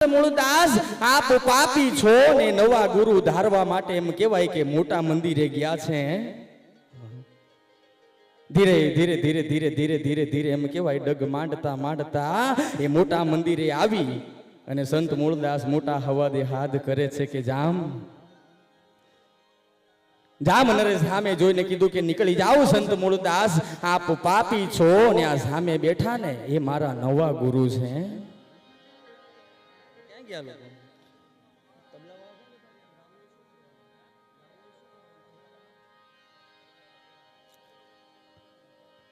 આપ પાપી છો ને નવા ગુરુ ધારવા માટે એમ કહેવાય કે મોટા મંદિરે ગયા છે. ધીરે ધીરે ધીરે ધીરે ધીરે ધીરે ધીરે એમ કહેવાય, ડગ માંડતા માંડતા એ મોટા મંદિરે આવી અને સંત મૂળદાસ મોટા હવાદે હાથ કરે છે કે જામ. જામ નરેશ સામે જોઈને કીધું કે નીકળી જાઓ સંત મૂળદાસ આપ પાપી છો ને આ સામે બેઠા ને, એ મારા નવા ગુરુ છે. ક્યાં ગયા લોકો?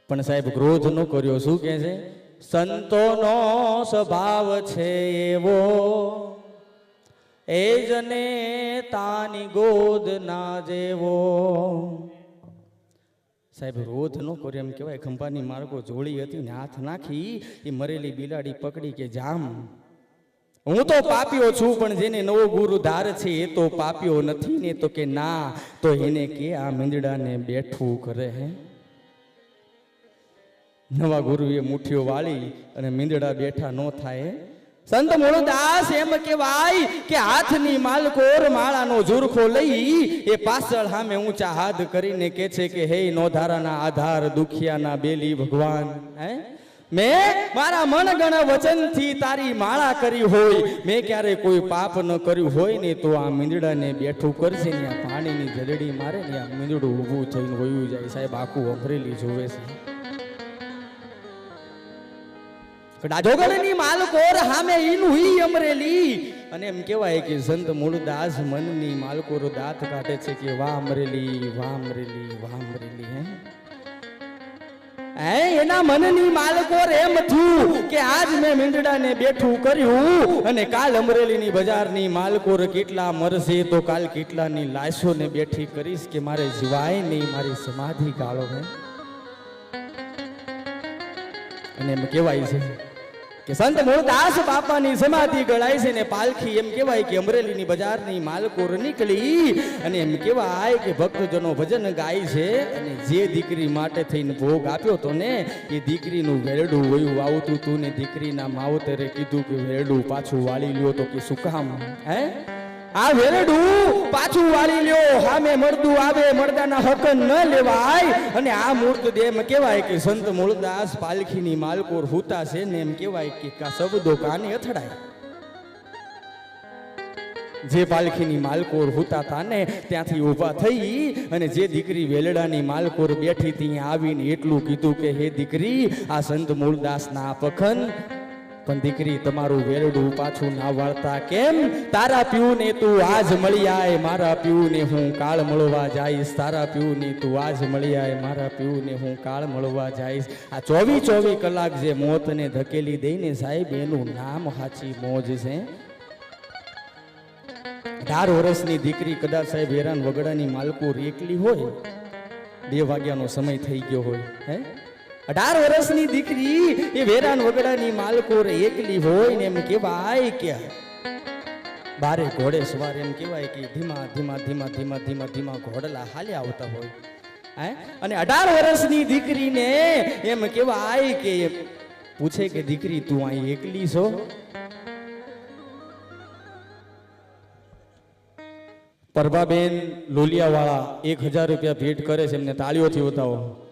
પણ સાહેબ, ક્રોધ નો કર્યો, શું કે છે? સંતોનો સ્વભાવ છે એવો. એ જને તાની ગોદ ના જેવો. સાહેબ રોધ નો કર્યો, એમ કહેવાય, ખંભાની માર્ગો જોડી હતી ને હાથ નાખી, એ મરેલી બિલાડી પકડી કે જામ. હું તો પાપ્યો છું, પણ જેને નવો ગુરુ ધાર છે, એ તો પાપ્યો નથી ને તો કે ના, તો એને કે આ મીંદડાને બેઠું કરે હે. નવા ગુરુએ મુઠ્ઠીઓ વાળી અને મીંદડા બેઠા ન થાય. સંત મૂળદાસ એમ કહેવાય કે હાથની માલકોર માળાનો ઝુરખો લઈ એ પાછળ સામે ઊંચા હાથ કરીને કે છે કે, હે નોધારાના આધાર દુખિયાના બેલી ભગવાન. હે? મેં મારા મનગણ વચનથી તારી માળા કરી હોય. મેં ક્યારે કોઈ પાપ ન કર્યું હોય ને તો આ મીંદડાને બેઠું કરશે ને આ પાણીની જડડી મારે ને આ મીંદડું ઊભું થઈને હોયું જાય. સાહેબ, આખું અમરેલી જોવે છે. ડાજોગરની માલકોર હામે ઈનું ઈ અમરેલી. અને એમ કહેવાય કે સંત મૂળદાસ મનની માલકોર દાંત કાઢે છે કે વાહ અમરેલી વાહ અમરેલી વાહ અમરેલી હે? હે, એના મનની માલકોર એમ થયું કે આજ મેં મીંડડાને બેઠું કર્યું અને કાલ અમરેલીની બજારની માલકોર કેટલા મરશે તો કાલ કેટલાની લાશોને બેઠી કરીશ કે મારે જીવાય નહીં, મારી સમાધિ ગાળો હે. અને એમ કહેવાય છે કે સંત મૂળદાસ બાપાની સમાધિ ગળાય છે ને પાલખી એમ કહેવાય કે અમરેલીની બજારની માલકોર નીકળી અને એમ કહેવાય કે ભક્તજનો ભજન ગાય છે અને જે દીકરી માટે થઈને ભોગ આપ્યો તો ને એ દીકરીનું વેરડું વયું આવતું તું ને દીકરીના માવતરે કીધું કે વેરડું પાછું વાળી લ્યો તો કે શું હે? આ વેરડું પાછું વાળી લ્યો. હામે મળદું આવે મળદાના હકન ન લેવાય. અને આ મૂર્ત દેમ કહેવાય કે સંત મૂળદાસ પાલખીની માલકોર હુતા છે ને એમ કહેવાય કે કા શબ્દો કાને અથડાય. જે પાલખીની માલકોર હુતા હતા ને ત્યાંથી ઊભા થઈ અને જે દીકરી વેલડાની માલકોર બેઠી ત્યાં આવીને એટલું કીધું કે, હે દીકરી, આ સંત મૂળદાસના પખન પણ દીકરી, તમારું વેરડું પાછું ના વાળતા કેમ? તારા પીવું તું આજ મળી આય, મારા પીવું ને હું કાળ મળવા જઈશ. તારા પીવું તું આજ મળી આય, મારા પીવું ને હું કાળ મળવા જઈશ. આ ચોવી ચોવી કલાક જે મોતને ધકેલી દઈને સાહેબ, એનું નામ હાચી મોજ છે. અઢાર વર્ષની દીકરી કદાચ સાહેબ હેરાન વગડાની માલકુર રેકલી હોય, બે વાગ્યાનો સમય થઈ ગયો હોય, હે? અઢાર વર્ષની દીકરી એ વેરાન વગડાની માલકોર એકલી હોય ને એમ કહેવાય કે બારે ઘોડે સવાર એમ કહેવાય કે ધીમા ધીમા ધીમા ધીમા ધીમા ધીમા ઘોડલા હાલ્યા આવતા હોય. હે? અને અઢાર વર્ષની દીકરીને એમ કહેવાય કે પૂછે કે દીકરી, તું અહીં એકલી છો? પ્રભાબેન લોલિયાવાળા એક હજાર રૂપિયા ભેટ કરે છે, એમને તાળીઓથી બતાવો